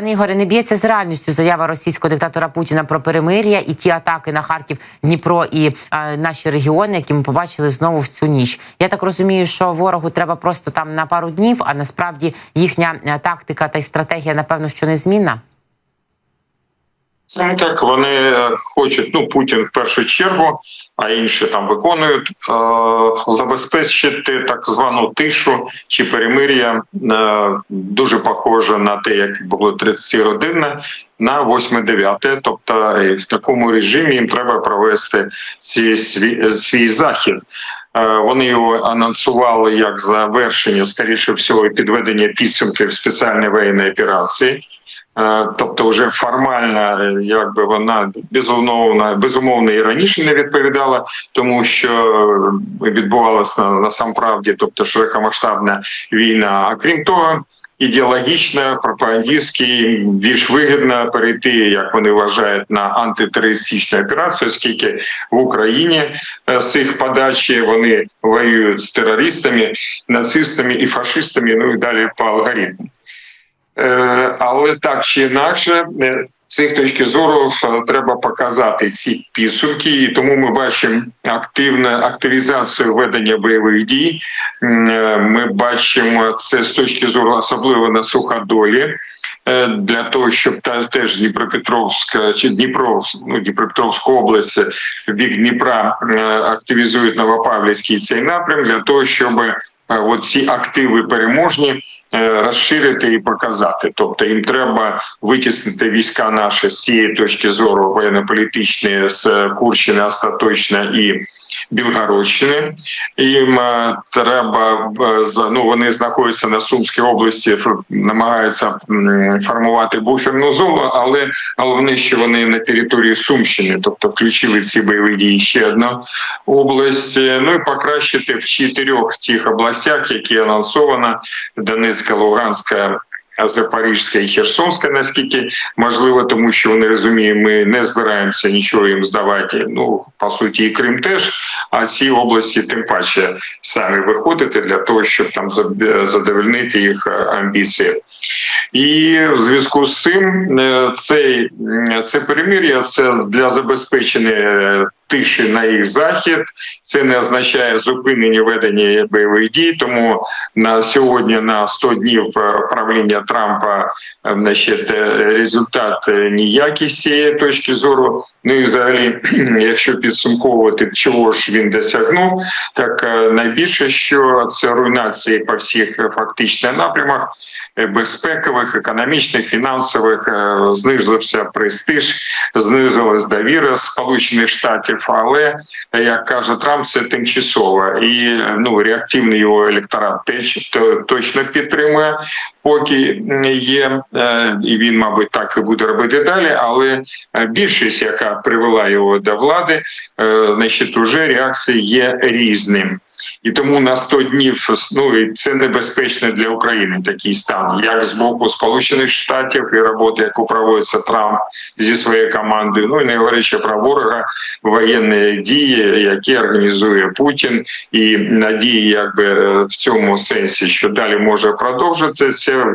Пане Ігоре, не б'ється з реальністю заява російського диктатора Путіна про перемир'я і ті атаки на Харків, Дніпро і е, наші регіони, які ми побачили знову в цю ніч. Я так розумію, що ворогу треба просто там на пару днів, а насправді їхня е, тактика та й стратегія, напевно, що незмінна. Саме так вони е, хочуть, ну Путін в першу чергу, а інші там виконують е, забезпечити так звану тишу чи перемир'я е, дуже похоже на те, як було 30 годинне на 8-9. Тобто е, в такому режимі їм треба провести свій, свій, свій захід. Е, Вони його анонсували як завершення, скоріше всього, підведення підсумків спеціальної воєнної операції. Е, Тобто, вже формально, е, якби вона безумовно безумовно і раніше не відповідала, тому що відбувалася на, насамправді, тобто широкомасштабна війна. А крім того, ідеологічно, пропагандистськи більш вигідно перейти, як вони вважають, на антитерористичну операцію, оскільки в Україні е, з їх подачі вони воюють з терористами, нацистами і фашистами. Ну і далі по алгоритму. Але так чи інакше, е, з їх точки зору е, треба показати ці підсумки, і тому ми бачимо активну активізацію ведення бойових дій. Е, Ми бачимо це з точки зору, особливо на суходолі. Е, Для того щоб та теж Дніпропетровська чи Дніпро, ну Дніпропетровська область в бік Дніпра е, активізують Новопавлівський цей напрям для того, щоб е, от ці активи переможні е, розширити і показати. Тобто їм треба витіснити війська наші з цієї точки зору воєнно-політичної з Курщини остаточно і Білгородщини. Їм е, треба е, ну вони знаходяться на Сумській області, намагаються формувати буферну зону, але головне, що вони на території Сумщини, тобто включили в ці бойові дії ще одну область. Ну і покращити в чотирьох тих областях, які анонсовано Донецька, Луганська. Запорізька і Херсонська, наскільки можливо, тому що вони розуміють, ми не збираємося нічого їм здавати. Ну по суті, і Крим теж. А ці області тим паче самі виходити для того, щоб там задовольнити їх е, амбіції. І в зв'язку з цим е, цей це перемир'я це для забезпечення е, тиші на їх захід. Це не означає зупинення ведення бойових дій. Тому на сьогодні, на 100 днів е, правління Трампа, е, значить, е, результат ніякий з цієї точки зору. Ну і взагалі, якщо підсумковувати, чого ж він досягнув, так найбільше, що це руйнації по всіх фактично напрямах. Е, Безпекових, економічних, фінансових е, знизився престиж, знизилась довіра Сполучених Штатів. Але як каже Трамп, це тимчасово і ну реактивний його електорат теж точно підтримує, поки є, е, і він, мабуть, так і буде робити далі. Але більшість, яка привела його до влади, значить, уже реакції є різним. І тому на 100 днів ну це небезпечно для України такий стан, як з боку Сполучених Штатів і роботи, яку проводиться Трамп зі своєю командою. Ну і не говорячи про ворога воєнні дії, які організує Путін, і надії, якби е, в цьому сенсі, що далі може продовжитися, це е,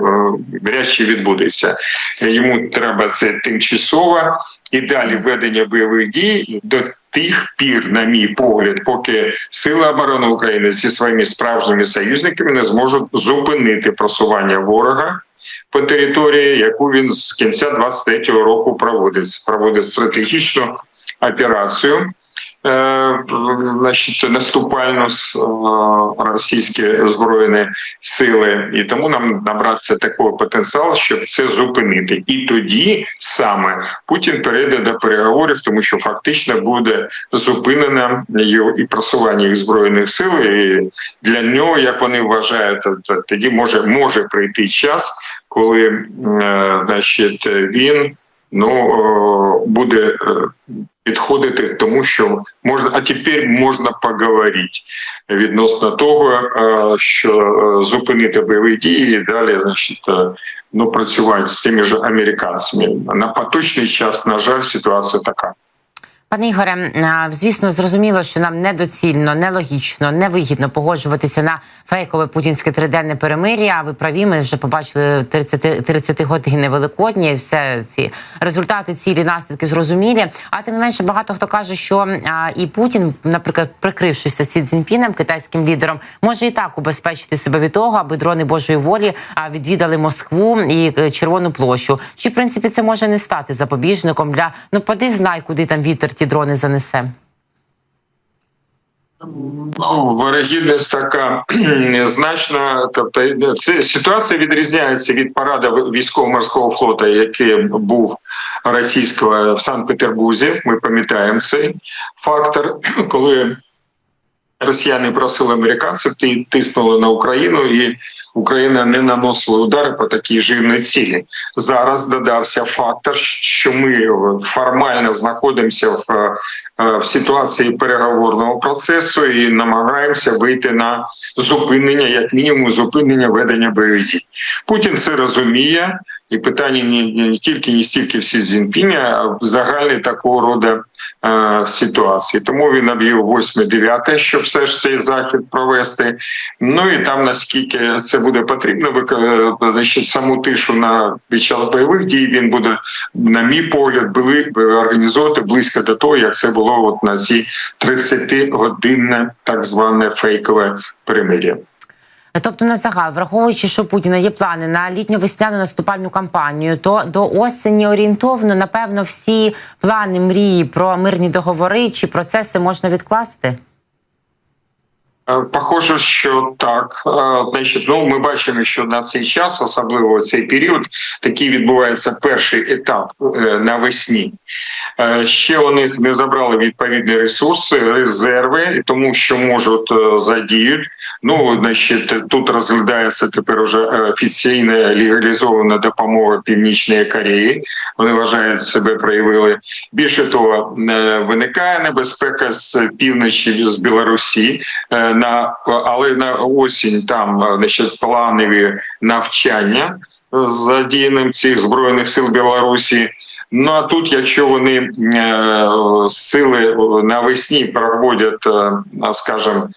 вряд чи відбудеться. Йому треба це тимчасово і далі ведення бойових дій до тих пір, на мій погляд, поки Сили оборони України зі своїми справжніми союзниками не зможуть зупинити просування ворога по території, яку він з кінця 23-го року проводить. Проводить стратегічну операцію. Е, Значить, наступальну е, російські збройні сили, і тому нам набратися такого потенціалу, щоб це зупинити. І тоді саме Путін перейде до переговорів, тому що фактично буде зупинено його і просування їх збройних сил. І для нього, як вони вважають, тоді може може прийти час, коли е, значить, він ну буде підходити тому, що можна, а тепер можна поговорити відносно того, е, що е, зупинити бойові дії і далі, значить, е, ну працювати з тими ж американцями. На поточний час, на жаль, ситуація така. Пане Ігоре, звісно, зрозуміло, що нам недоцільно, нелогічно, невигідно погоджуватися на фейкове путінське триденне перемир'я. Ви праві, ми вже побачили 30, 30 години Великодні. Все ці результати, цілі наслідки зрозумілі. А тим не менше, багато хто каже, що а, і Путін, наприклад, прикрившися Сі Цзіньпіном, китайським лідером, може і так убезпечити себе від того, аби дрони Божої волі відвідали Москву і е, Червону площу. Чи в принципі це може не стати запобіжником для ну поди знай, куди там вітер ті дрони занесе? Ну, Вирогідність така значна. Тобто це ситуація відрізняється від параду військово-морського флоту, який був російського в Санкт-Петербурзі. Ми пам'ятаємо цей фактор, коли росіяни просили американців, ти тиснули на Україну, і Україна не наносила удари по такій жирній цілі. Зараз додався фактор, що ми формально знаходимося в, е, в ситуації переговорного процесу і намагаємося вийти на зупинення, як мінімум, зупинення ведення бойових дій. Путін це розуміє, і питання не, тільки не стільки всі Цзіньпіня, а взагалі такого роду ситуації. Тому він об'явив 8-9, щоб все ж цей захід провести. Ну і там наскільки це буде потрібно, значить, саму тишу на під час бойових дій він буде, на мій погляд, були організовувати близько до того, як це було от на ці 30-годинне так зване фейкове перемир'я. Тобто, на загал, враховуючи, що Путіна є плани на літньо-весняну наступальну кампанію, то до осені орієнтовно, напевно, всі плани мрії про мирні договори чи процеси можна відкласти. Е, Похоже, що так. Е, Значить, ну ми бачимо, що на цей час, особливо цей період, такий відбувається перший етап е, навесні. Ще у них не забрали відповідні ресурси, резерви, тому що можуть задіють. Ну, значить, тут розглядається тепер уже офіційна легалізована допомога Північної Кореї. Вони вважають себе проявили. Більше того, е, виникає небезпека з півночі з Білорусі. Е, На але на осінь там е, значить, планові навчання з задіянням цих збройних сил Білорусі. Ну а тут, якщо вони е, сили навесні проводять, е, скажімо, е,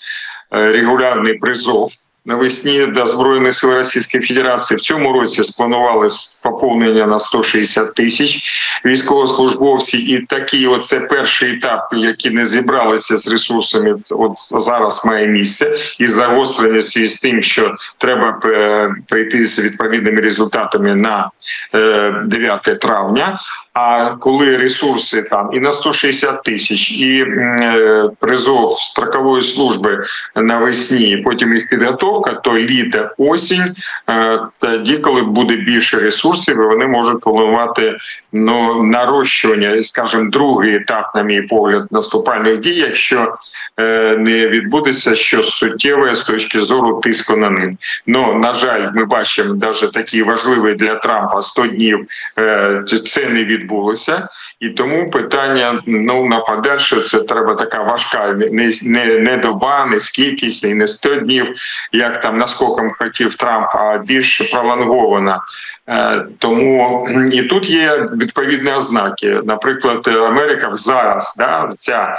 регулярний призов. Навесні до збройних сил Російської Федерації в цьому році спланували поповнення на 160 тисяч військовослужбовців, і такий от це перший етап, який не зібралися з ресурсами. От зараз має місце і загострення з тим, що треба е, прийти з відповідними результатами на е, 9 травня. А коли ресурси там і на 160 тисяч, і е, призов строкової служби навесні, потім їх підготовка, то літо осінь, е, тоді, коли буде більше ресурсів, вони можуть планувати ну, нарощування, скажімо, другий етап, на мій погляд, наступальних дій, якщо е, не відбудеться щось суттєве з точки зору тиску на них. Ну на жаль, ми бачимо навіть такі важливі для Трампа 100 днів. е, Це не відбулося, і тому питання ну на подальше це треба така важка не не, не доба, не скількість, і не 100 днів, як там наскоком хотів Трамп, а більш пролонгована. Е, Тому і тут є відповідні ознаки. Наприклад, Америка зараз, да, ця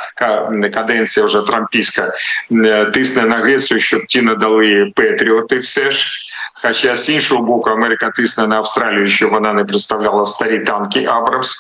каденція вже трампійська тисне на Грецію, щоб ті надали Петріоти. Все ж. Хоча з іншого боку, Америка тисне на Австралію, що вона не представляла старі танки Абрамс.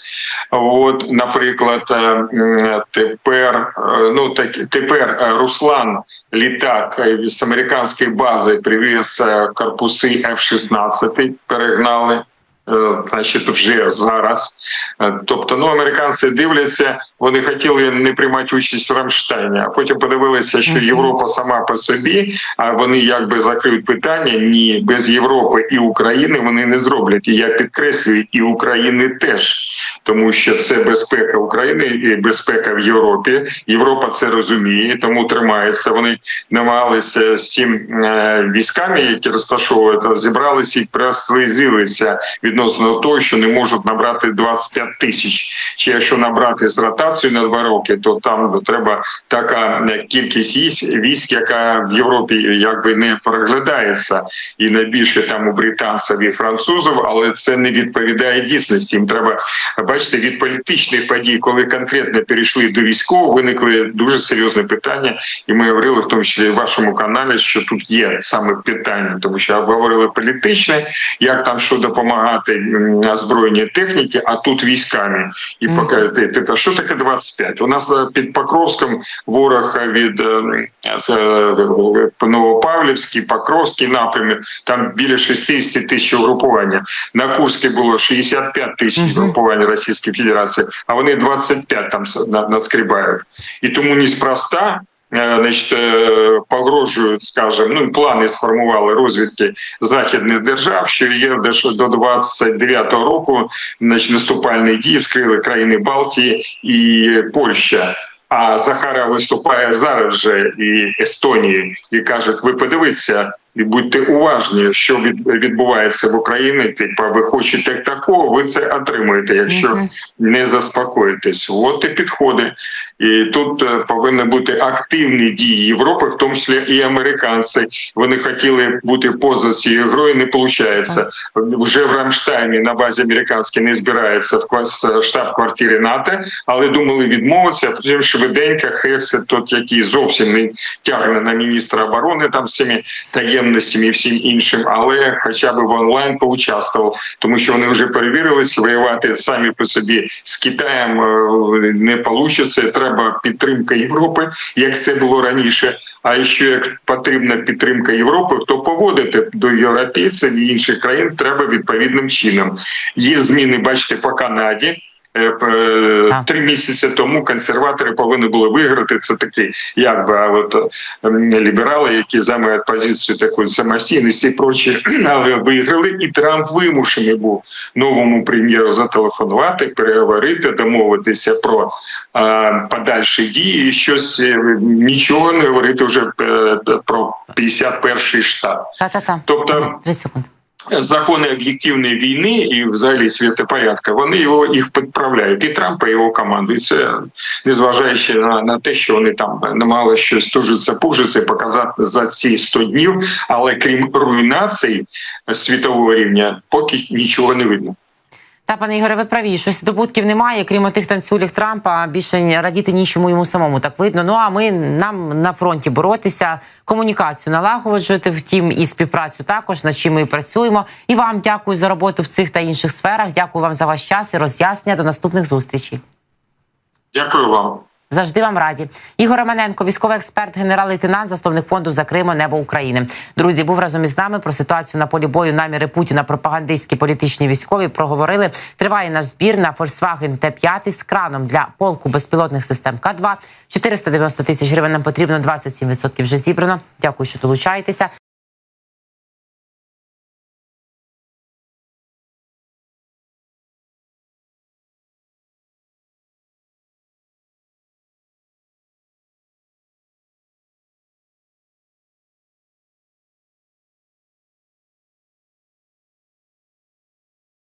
От, наприклад, е, тепер е, ну так тепер е, Руслан літак з американської бази привіз корпуси F-16, перегнали. Е, Значить, вже зараз. Е, Тобто, ну американці дивляться, вони хотіли не приймати участь в Рамштайні, а потім подивилися, що Європа сама по собі, а вони якби закриють питання. Ні, без Європи і України вони не зроблять. І я підкреслюю, і України теж, тому що це безпека України і безпека в Європі. Європа це розуміє, тому тримається. Вони намагалися з цим е, військами, які розташовують, зібралися і прослизилися від відносно того, що не можуть набрати 25 тисяч. Чи якщо набрати з ротацією на два роки, то там треба така е, кількість військ, яка в Європі якби не переглядається, і найбільше там у британців і французів, але це не відповідає дійсності. Їм треба бачите від політичних подій, коли конкретно перейшли до військового, виникли дуже серйозні питання, і ми говорили в тому числі в вашому каналі, що тут є саме питання, тому що обговорили політичне, як там що допомагати м, озброєній техніці, а тут військами. І поки ти питав, що таке 25? У нас е, під Покровськом ворог від з, е, Новопавлівський, Покровський напрямі, там біля 60 тисяч угрупування. На Курській було 65 тисяч угрупувань Російської Федерації, а вони 25 там наскрібають. І тому неспроста значить, е, погрожують, скажімо, ну і плани сформували розвідки західних держав, що є до 29-го року значить, наступальні дії вскрили країни Балтії і Польща. А Захара виступає зараз же і Естонії і кажуть: ви подивіться і будьте уважні, що від, відбувається в Україні. Типа, ви хочете такого, ви це отримаєте, якщо не заспокоїтесь. От і підходи. І тут е, повинні бути активні дії Європи, в тому числі і американці. Вони хотіли бути поза цією грою, не виходить. Вже в Рамштаймі на базі американській не збирається в ква- штаб-квартирі НАТО, але думали відмовитися. Потім швиденько Хесе, тот, який зовсім не тягне на міністра оборони там цими таємностями і всім іншим, але хоча б в онлайн поучаствував, тому що вони вже перевірилися, воювати самі по собі з Китаєм е, не вийде. Треба підтримка Європи, як це було раніше. А якщо як потрібна підтримка Європи, то поводити до європейців і інших країн треба відповідним чином. Є зміни, бачите, по Канаді. Е, Так. Три місяці тому консерватори повинні були виграти. Це такі, якби а от ем, ліберали, які займають позицію такої самостійності і прочі, але виграли, і Трамп вимушений був новому прем'єру зателефонувати, переговорити, домовитися про е, подальші дії, і щось е, нічого не говорити вже е, про 51-й штат. Та-та-та. Тобто Три секунди. Закони об'єктивної війни і взагалі світопорядка, вони його їх підправляють. І Трампа і його команду. І це незважаючи на, на те, що вони там намагалися щось тужиться, пужиться, показати за ці 100 днів. Але крім руйнації світового рівня, поки нічого не видно. Та, пане Ігоре, ви праві, щось здобутків немає, крім тих танцюлів Трампа. Більше радіти нічому йому самому так видно. Ну а ми нам на фронті боротися, комунікацію налагоджувати, втім і співпрацю також, над чим ми працюємо. І вам дякую за роботу в цих та інших сферах. Дякую вам за ваш час і роз'яснення. До наступних зустрічей. Дякую вам. Завжди вам раді. Ігор Романенко, військовий експерт, генерал-лейтенант, засновник фонду за Криму Небо України. Друзі, був разом із нами про ситуацію на полі бою. Наміри Путіна, пропагандистські політичні військові проговорили. Триває наш збір на Volkswagen Т5 з краном для полку безпілотних систем К2. 490 тисяч гривень нам потрібно. 27% вже зібрано. Дякую, що долучаєтеся.